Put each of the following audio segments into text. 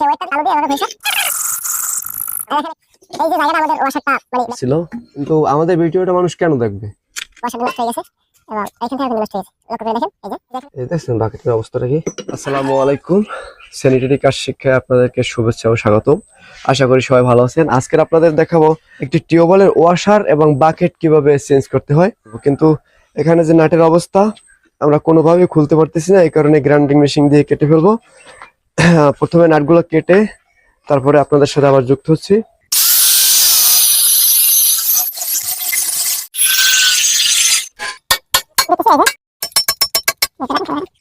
সে ওয়েটটা আলু দিয়ে এভাবে ঘষে এই যে জায়গাটা আমাদের ওয়াশারটা মানে ছিল কিন্তু আমাদের ভিডিওটা মানুষ কেন দেখবে? ওয়াশারটা নষ্ট হয়ে গেছে। এবং এখান থেকে নষ্ট লক্ষ্য করে দেখেন এই যে এই দেখছেন বাকেটের অবস্থাটা কি? আসসালামু আলাইকুম। স্যানিটারি কাজ শিক্ষায় আপনাদেরকে শুভেচ্ছা ও স্বাগতম। আশা করি সবাই ভালো আছেন। আজকের আপনাদের দেখাবো একটি টিউবওয়েলের ওয়াশার এবং বাকেট কীভাবে চেঞ্জ করতে হয়। কিন্তু এখানে যে নাটের অবস্থা আমরা কোনোভাবেই খুলতে পারতেছি না। এই কারণে গ্রাইন্ডিং মেশিন দিয়ে কেটে ফেলব। প্রথমে নাটগুলো কেটে তারপরে আপনাদের সাথে আবার যুক্ত হচ্ছি।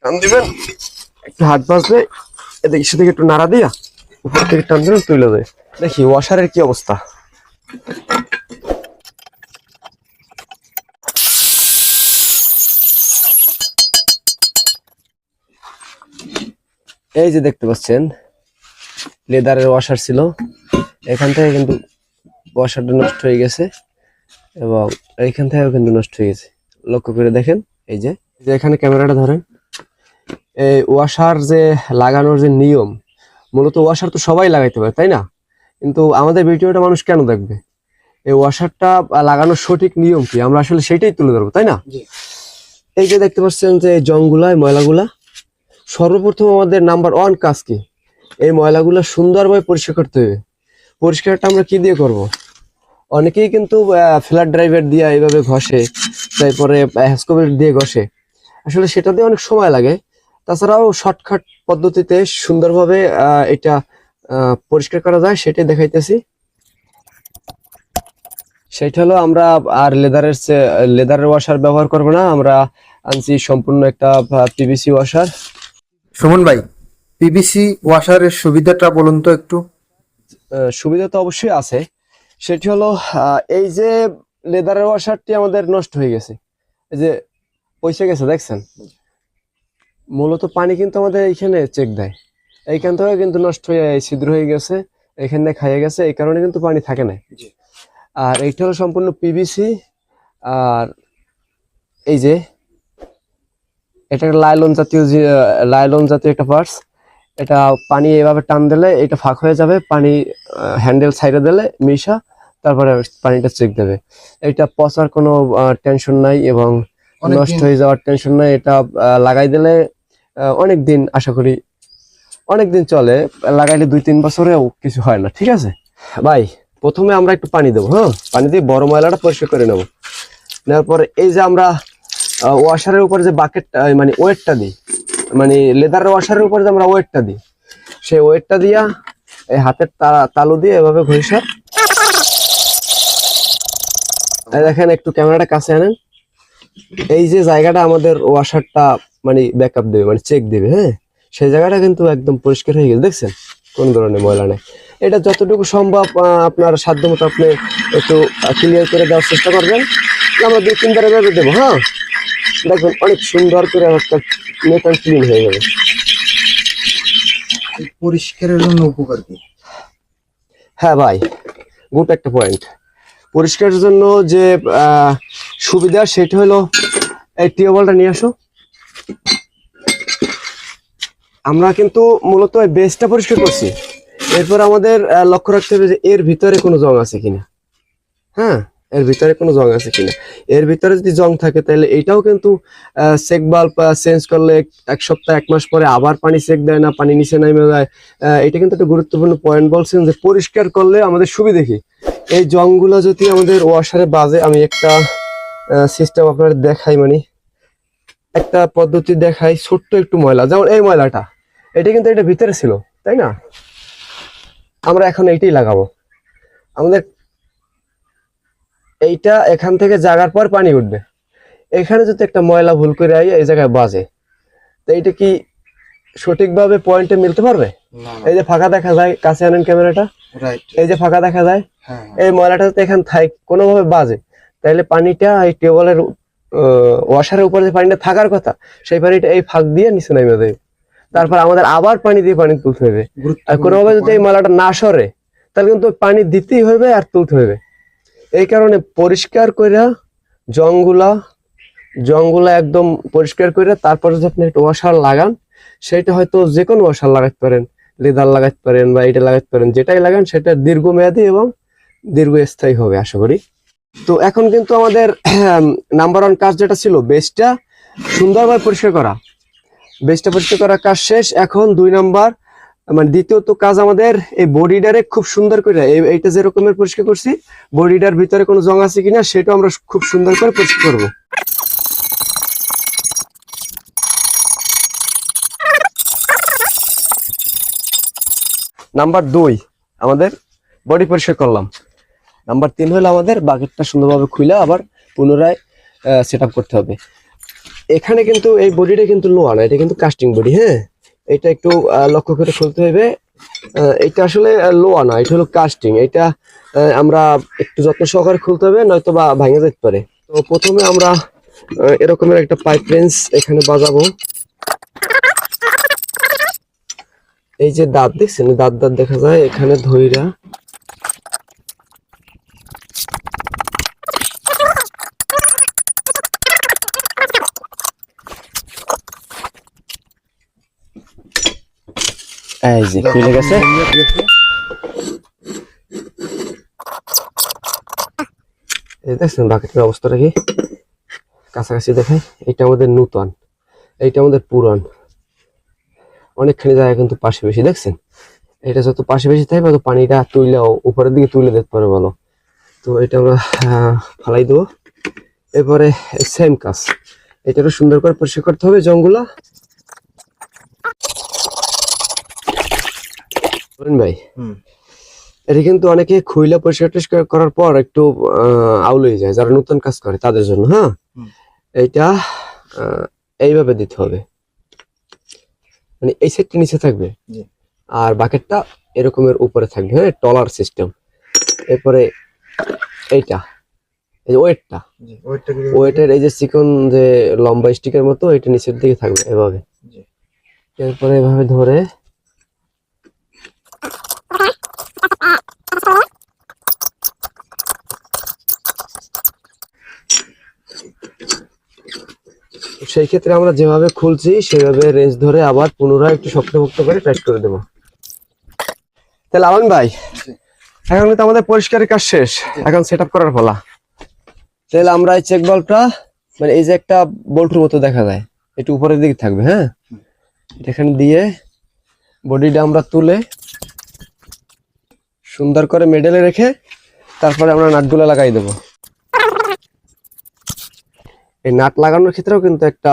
টান দিবেন? একটু হাত বাজলে এদিকে সেদিকে একটু নাড়া দিয়া উপর থেকে টান দিবেন তুলে দেয়। দেখি ওয়াশারের কি অবস্থা? এই যে দেখতে পাচ্ছেন লেদারের ওয়াশার ছিল। এখান থেকে কিন্তু ওয়াশারটা নষ্ট হয়ে গেছে এবং এইখান থেকেও কিন্তু নষ্ট হয়ে গেছে। লক্ষ্য করে দেখেন এই যে যে এখানে ক্যামেরাটা ধরেন। এই ওয়াশার যে লাগানোর যে নিয়ম মূলত ওয়াশার তো সবাই লাগাইতে পারে তাই না? কিন্তু আমাদের ভিডিওটা মানুষ কেন দেখবে? এই ওয়াশারটা লাগানোর সঠিক নিয়ম কি? আমরা আসলে সেটাই তুলে ধরবো তাই না? এই যে দেখতে পাচ্ছেন যে জংগুলা ময়লাগুলা সর্বপ্রথম আমাদের নাম্বার ওয়ান কাজ কি এই ময়লাগুলো সুন্দরভাবে পরিষ্কার করতে হবে। পরিষ্কারটা আমরা কি দিয়ে করব? অনেকেই কিন্তু ফ্ল্যাট ড্রাইভার দিয়ে এইভাবে ঘষে, তারপরে হ্যাসকোভের দিয়ে ঘষে। আসলে সেটা দিয়ে অনেক সময় লাগে। তাছাড়াও শর্টকাট পদ্ধতিতে সুন্দরভাবে এটা পরিষ্কার করা যায়, সেটাই দেখাইতেছি। সেটা হলো আমরা আর লেদারের লেদারের ওয়াশার ব্যবহার করব না। আমরা আনছি সম্পূর্ণ একটা পিভিসি ওয়াশার সুমন ভাই পিভিসি ওয়াশারের সুবিধাটা বলুন তো একটু। সুবিধা তো অবশ্যই আছে। সেটি হলো এই যে লেদারের ওয়াশারটি আমাদের নষ্ট হয়ে গেছে। এই যে পয়সা গেছে দেখছেন? মূলত পানি কিন্তু আমাদের এইখানে চেক দেয়। এইখান থেকে কিন্তু নষ্ট হয়ে ছিদ্র হয়ে গেছে এখানে খাইয়ে গেছে এই কারণে কিন্তু পানি থাকে না। আর এইটা হলো সম্পূর্ণ পিভিসি আর এই যে এটা লাইলন জাতীয় লাইলন জাতীয় একটা পার্টস এটা পানি এভাবে টান দিলে এটা ফাঁক হয়ে যাবে পানি হ্যান্ডেল সাইডে দিলে মিশা তারপরে পানিটা চেক দেবে। এটা পচার কোনো টেনশন নাই এবং নষ্ট হয়ে যাওয়ার টেনশন নাই। এটা লাগাই দিলে অনেক দিন আশা করি অনেক দিন চলে। লাগাইলে দুই তিন বছরেও কিছু হয় না ঠিক আছে? ভাই প্রথমে আমরা একটু পানি দেবো হ্যাঁ? পানি দিয়ে বড় ময়লাটা পরিষ্কার করে নেব। নেওয়ার পরে এই যে আমরা ওয়াশারের উপর যে বাকেটটা মানে ওয়েটটা দিই। মানে লেদার ওয়াশারের উপর যে আমরা ওয়েটটা দিই। সেই ওয়েটটা দিয়া এই হাতের তালু দিয়ে এভাবে ঘষে। দেখেন, একটু ক্যামেরাটা কাছে আনেন। এই যে জায়গাটা আমাদের ওয়াশারটা মানে ব্যাকআপ দেবে মানে চেক দেবে হ্যাঁ? সেই জায়গাটা কিন্তু একদম পরিষ্কার হয়ে গেছে দেখছেন? কোন ধরনের ময়লা নেই। এটা যতটুকু সম্ভব আপনার সাধ্য মতো আপনি একটু ক্লিয়ার করে দেওয়ার চেষ্টা করবেন। আমরা দুই তিনবার এভাবে দেবো হ্যাঁ? দেখবেন অনেক সুন্দর করে একটা নেট অ্যান্ড ক্লিন হয়ে যাবে পরিষ্কারের জন্য উপকার কি? হ্যাঁ ভাই গুড একটা পয়েন্ট পরিষ্কারের জন্য যে আহ, সুবিধা সেটা হলো এই টিউবওয়েলটা নিয়ে আসো। আমরা কিন্তু মূলত বেসটা পরিষ্কার করছি। এরপর আমাদের লক্ষ্য রাখতে হবে যে এর ভিতরে কোনো জং আছে কিনা। হ্যাঁ? এর ভিতরে কোনো জং আছে কিনা। এর ভিতরে যদি জং থাকে, তাহলে এইটাও কিন্তু চেক বাল্ব চেঞ্জ করলে এক সপ্তাহ, এক মাস পরে আবার পানি চেক দেয় না, পানি নিচে নেমে যায় এটা কিন্তু একটা গুরুত্বপূর্ণ পয়েন্ট বলছেন যে পরিষ্কার করলে আমাদের সুবিধে কি? এই জংগুলো যদি আমাদের ওয়াশারে বাজে, আমি একটা সিস্টেম আপনার দেখাই মানে। একটা পদ্ধতি দেখাই ছোট্ট একটু ময়লা যেমন এই ময়লাটা। এটা কিন্তু এটা ভিতরে ছিল তাই না? আমরা এখন এইটাই লাগাবো। আমাদের এইটা এখান থেকে জাগার পর পানি উঠবে। এখানে যদি একটা ময়লা ভুল করে আই এই জায়গায় বাজে। তো এইটা কি সঠিকভাবে পয়েন্টে মিলতে পারবে? এই যে ফাঁকা দেখা যায় কাছে আনেন ক্যামেরাটা। এই যে ফাঁকা দেখা যায় হ্যাঁ এই ময়লাটা যদি এখান থাই কোনোভাবে বাজে তাহলে পানিটা এই টেবলের ওয়াশারের উপরে যে পানিটা থাকার কথা সেই পানিটা এই ফাঁক দিয়ে নিচে নেমে দেবে তারপর আমাদের আবার পানি দিয়ে পানি তুলতে হবে। আর কোনোভাবে যদি এই মালাটা না সরে তাহলে কিন্তু পানি দিতেই হবে আর তুলতে হবে। এই কারণে পরিষ্কার কইরা জংগুলা জংগুলা একদম পরিষ্কার করে তারপর যদি আপনি একটা ওয়াশার লাগান সেটা হয়তো যে কোনো ওয়াশার লাগাতে পারেন লেদার লাগাতে পারেন বা এটা লাগাতে পারেন যেটাই লাগান সেটা দীর্ঘমেয়াদী এবং দীর্ঘস্থায়ী হবে আশা করি। তো এখন কিন্তু আমাদের নাম্বার ওয়ান কাজ যেটা ছিল বেসটা সুন্দরভাবে পরিষ্কার করা। বেসটা পরিষ্কার করার কাজ শেষ। এখন দুই নাম্বার মানে দ্বিতীয়ত কাজ আমাদের এই বডিটারে খুব সুন্দর করে, এই- এইটা যে রকমের পরিষ্কার করছি বডিডার ভিতরে কোনো জং আছে কিনা সেটা আমরা খুব সুন্দর করে পরিষ্কার করব। নাম্বার দুই, আমাদের বডি পরিষ্কার করলাম। নাম্বার তিন হলো আমাদের বাকেটটা সুন্দরভাবে খুলে আবার পুনরায় সেট করতে হবে। এখানে কিন্তু এই বডিটা কিন্তু লোয়া না, এটা কিন্তু কাস্টিং বডি হ্যাঁ? এটা একটু লক্ষ্য করে খুলতে হবে। এটা আসলে লোয়া না, এটা হলো কাস্টিং এটা আমরা একটু যত্ন সহকারে খুলতে হবে, নয়তো বা ভাঙে যেতে পারে। তো প্রথমে আমরা এরকমের একটা পাইপ রেঞ্জ এখানে বাজাবো। এই যে দাঁত, দেখছেন? দাঁত দাঁত দেখা যায় এখানে ধইরা। এই খুলে গেছে? এই দেখছেন বাকেটের অবস্থাটা কি? কাছাকাছি দেখাই এটা আমাদের নূতন, এইটা আমাদের পুরান। অনেকখানি জায়গা কিন্তু পাশে বেশি, দেখছেন? এটা যত পাশে বেশি থাকবে তত পানিটা তুইলেও উপরের দিকে তুলে দিতে পারে বলো তো এটা আমরা ফালাই দেবো। এরপরে সেম কাজ। এটারও সুন্দর করে পরিষ্কার করতে হবে বলেন ভাই। এটা কিন্তু অনেকে খুইলা পরিষ্কার টরিষ্কার করার পর একটু আউল হয়ে যায় যারা নতুন কাজ করে তাদের জন্য হ্যাঁ। এইটা এইভাবে দিতে হবে। মানে এই সেটটা নিচে থাকবে। আর বাকেটটা এরকমের উপরে থাকবে হ্যাঁ? টলার সিস্টেম এরপরে এইটা এই যে ওয়েটটা। ওয়েটের এই যে চিকন যে লম্বা স্টিকের মতো এটা নিচের দিকে থাকবে এভাবে। এরপরে এভাবে ধরে সেই ক্ষেত্রে আমরা যেভাবে খুলছি সেভাবে রেঞ্জ ধরে আবার পুনরায় একটু শক্তভুক্ত করে টাইট করে দেবো। তাহলে আলম ভাই এখন কিন্তু আমাদের পরিষ্কারের কাজ শেষ। এখন সেট আপ করার ফলা তাহলে আমরা এই চেক বলটা মানে এই যে একটা বল্টুর মতো দেখা যায় একটু উপরের দিকে থাকবে হ্যাঁ? এখানে দিয়ে বডিটা আমরা তুলে সুন্দর করে মেডেলে রেখে তারপরে আমরা নাটগুলো লাগাই দেবো। এই নাট লাগানোর ক্ষেত্রেও কিন্তু একটা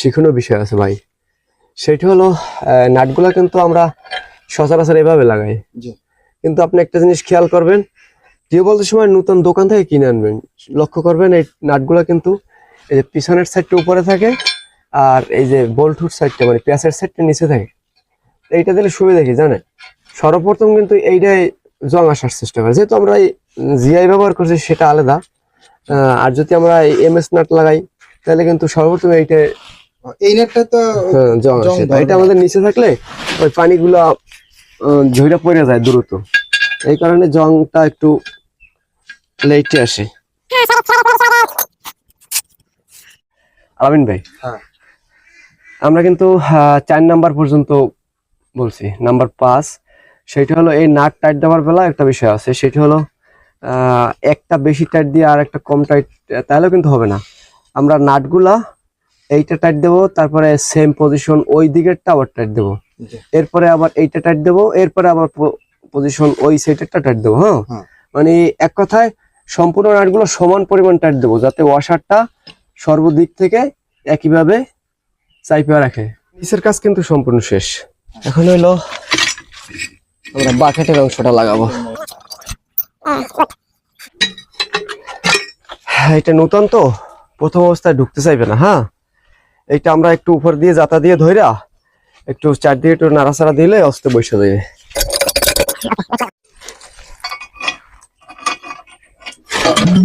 শিক্ষণীয় বিষয় আছে ভাই। সেটি হলো নাটগুলো কিন্তু আমরা সচরাচর এভাবে লাগাই। কিন্তু আপনি একটা জিনিস খেয়াল করবেন যে বলতে সময় নতুন দোকান থেকে কিনে আনবেন। লক্ষ্য করবেন এই নাটগুলো কিন্তু এই যে পিছনের সাইডটা উপরে থাকে আর এই যে বল্টুর সাইডটা মানে পেঁয়াজের সাইডটা নিচে থাকে। এইটা দিলে সুবিধা কি জানেন? সর্বপ্রথম কিন্তু এইটাই জং আসার চেষ্টা করে। যেহেতু আমরা জিআই ব্যবহার করছি সেটা আলাদা। আর যদি আমরা এম এস নাট লাগাই তাহলে কিন্তু সর্বপ্রথম এইটা এই নেটটা তো হ্যাঁ, জং আসে। এটা আমাদের নিচে থাকলে ওই পানিগুলো ঝইরা পড়ে যায় দ্রুত। এই কারণে জংটা একটু লেটে আসে। আলামিন ভাই হ্যাঁ। আমরা কিন্তু চার নাম্বার পর্যন্ত বলছি। নাম্বার পাঁচ সেটা হলো এই নাট টাইট দেওয়ার বেলা একটা বিষয় আছে। সেটা হলো একটা বেশি টাইট দিয়ে আর একটা কম টাইট তাহলেও কিন্তু হবে না। আমরা নাটগুলা এইটা টাইট দেবো তারপরে সেম পজিশন ওই দিকেরটা আবার টাইট দেবো। এরপরে আবার এইটা টাইট দেবো এরপরে আবার পজিশন ওই সাইডেরটা টাইট দেবো হ্যাঁ? হ্যাঁ। মানে এক কথায় সম্পূর্ণ নাটগুলো সমান পরিমাণ টাইট দেবো যাতে ওয়াশারটা সর্বদিক থেকে একইভাবে চাইপে রাখে। নিচের কাজ কিন্তু সম্পূর্ণ শেষ। এখন হইল আমরা বাকেটের অংশটা লাগাবো। এটা নতুন তো, প্রথম অবস্থায় ঢুকতে চাইবে না হ্যাঁ? এইটা আমরা একটু উপর দিয়ে যাতা দিয়ে ধইরা একটু চারদিকে একটু নাড়াচাড়া দিলে অস্তে বসে দেবে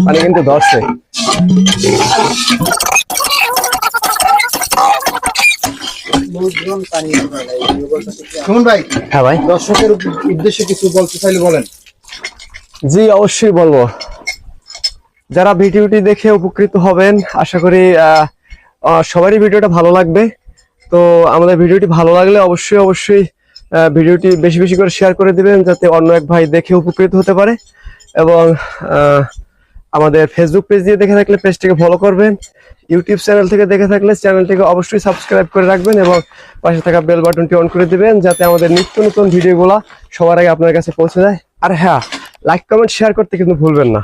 পানি কিন্তু ধরছে। সুমন ভাই হ্যাঁ ভাই। দর্শকের উদ্দেশ্যে কিছু বলতে চাইলে বলেন। জি অবশ্যই বলব। যারা ভিডিওটি দেখে উপকৃত হবেন আশা করি সবারই ভিডিওটা ভালো লাগবে। তো আমাদের ভিডিওটি ভালো লাগলে অবশ্যই অবশ্যই ভিডিওটি বেশি বেশি করে শেয়ার করে দিবেন যাতে অন্য এক ভাই দেখে উপকৃত হতে পারে। এবং আমাদের ফেসবুক পেজ দিয়ে দেখে থাকলে পেজটিকে ফলো করবেন। ইউটিউব চ্যানেল থেকে দেখে থাকলে চ্যানেলটিকে অবশ্যই সাবস্ক্রাইব করে রাখবেন এবং পাশে থাকা বেল বাটনটি অন করে দেবেন যাতে আমাদের নিত্য নতুন ভিডিওগুলো সবার আগে আপনার কাছে পৌঁছে যায়। আর হ্যাঁ লাইক কমেন্ট শেয়ার করতে কিন্তু ভুলবেন না।